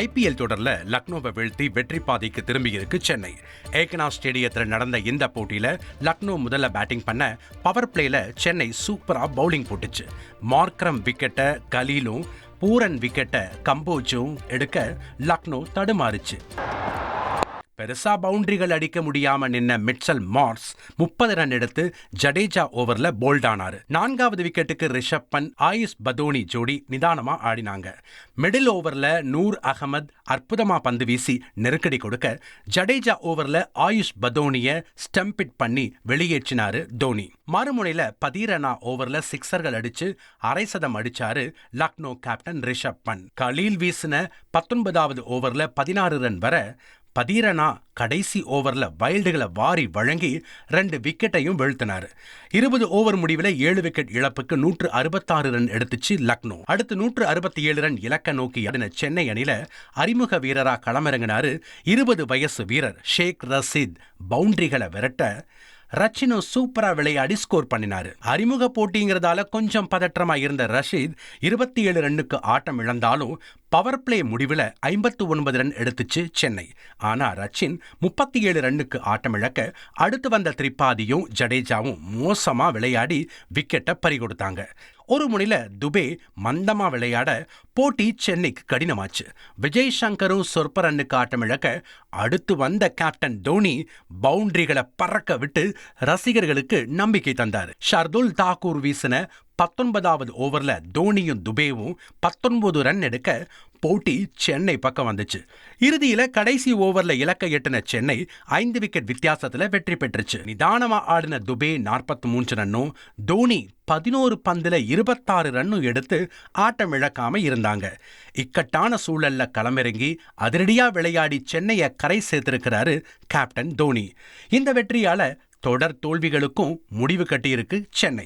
IPL தொடர்ல லக்னோவை வீழ்த்தி வெற்றி பாதைக்கு திரும்பியிருக்கு சென்னை. ஏகனா ஸ்டேடியத்தில் நடந்த இந்த போட்டியில லக்னோ முதல்ல பேட்டிங் பண்ண பவர் பிளேல சென்னை சூப்பரா பவுலிங் போட்டுச்சு. மார்க்ரம் விக்கெட்டை கலீலும் பூரன் விக்கெட்டை கம்போஜும் எடுக்க லக்னோ தடுமாறுச்சு. பெருசா பவுண்டரிகள் அடிக்க முடியாம நின்ன மிட்சல் மார்ஸ் முப்பது ரன் எடுத்து ஜடேஜா ஓவர்ல போல்ட் ஆனாரு. நான்காவது விக்கெட்டுக்கு ரிஷப் பன் ஆயுஷ் பதோனி ஜோடி நிதானமா ஆடினாங்க. மிடில் ஓவர்ல நூர் அகமது அற்புதமா பந்து வீசி நெருக்கடி கொடுக்க ஜடேஜா ஓவர்ல ஆயுஷ் பதோனிய ஸ்டம்பிட் பண்ணி வெளியேற்றினாரு தோனி. மறுமுனையில பதீரனா ஓவர்ல சிக்ஸர்கள் அடிச்சு அரை சதம் அடிச்சாரு லக்னோ கேப்டன் ரிஷப் பன் கலீல் வீசின பத்தொன்பதாவது ஓவர்ல பதினாறு ரன் வர பதீரனா கடைசி ஓவர்ல வைல்டுகளை வாரி வழங்கி ரெண்டு விக்கெட்டையும் வீழ்த்தினார். இருபது ஓவர் முடிவில் ஏழு விக்கெட் இழப்புக்கு நூற்று அறுபத்தாறு ரன் எடுத்துச்சு லக்னோ. அடுத்து நூற்று அறுபத்தி ஏழு ரன் இலக்க நோக்கி அடின சென்னை அணியில அறிமுக வீரரா களமிறங்கினார் இருபது வயசு வீரர் ஷேக் ரசீத். பவுண்டரிகளை விரட்ட ரச்சினோ சூப்பரா விளையாடி ஸ்கோர் பண்ணினாரு. அறிமுக போட்டிங்கிறதால கொஞ்சம் பதற்றமா இருந்த ரஷீத் இருபத்தி ஏழு ரன்னுக்கு ஆட்டம் இழந்தாலும் பவர் பிளே முடிவில் ஐம்பத்து ஒன்பது ரன் எடுத்துச்சு சென்னை. ஆனால் ரச்சின் முப்பத்தி ஏழு ரன்னுக்கு ஆட்டம் இழக்க அடுத்து வந்த திரிபாதியும் ஜடேஜாவும் மோசமாக விளையாடி விக்கெட்டை பறிகொடுத்தாங்க. ஒரு முனையில் துபே மந்தமா விளையாட போட்டி சென்னைக்கு கடினமாச்சு. விஜய் சங்கரும் சொற்ப ரன்னுக்கு ஆட்டம் அடுத்து வந்த கேப்டன் தோனி பவுண்டரிகளை பறக்க விட்டு ரசிகர்களுக்கு நம்பிக்கை தந்தார். ஷர்துல் தாக்கூர் வீசின பத்தொன்பதாவது ஓவர்ல தோனியும் துபேவும் பத்தொன்பது ரன் எடுக்க போட்டி சென்னை பக்கம் வந்துச்சு. இறுதியில கடைசி ஓவர்ல இலக்க எட்டின சென்னை ஐந்து விக்கெட் வித்தியாசத்துல வெற்றி பெற்றுச்சு. நிதானமா ஆடின துபே நாற்பத்தி மூன்று ரன்னும் தோனி பதினோரு பந்துல இருபத்தாறு ரன்னும் எடுத்து ஆட்டம் இழக்காம இருந்தாங்க. இக்கட்டான சூழல்ல களமிறங்கி அதிரடியா விளையாடி சென்னையை கரை சேர்த்திருக்கிறாரு கேப்டன் தோனி. இந்த வெற்றியால தொடர் தோல்விகளுக்கும் முடிவு கட்டியிருக்கு சென்னை.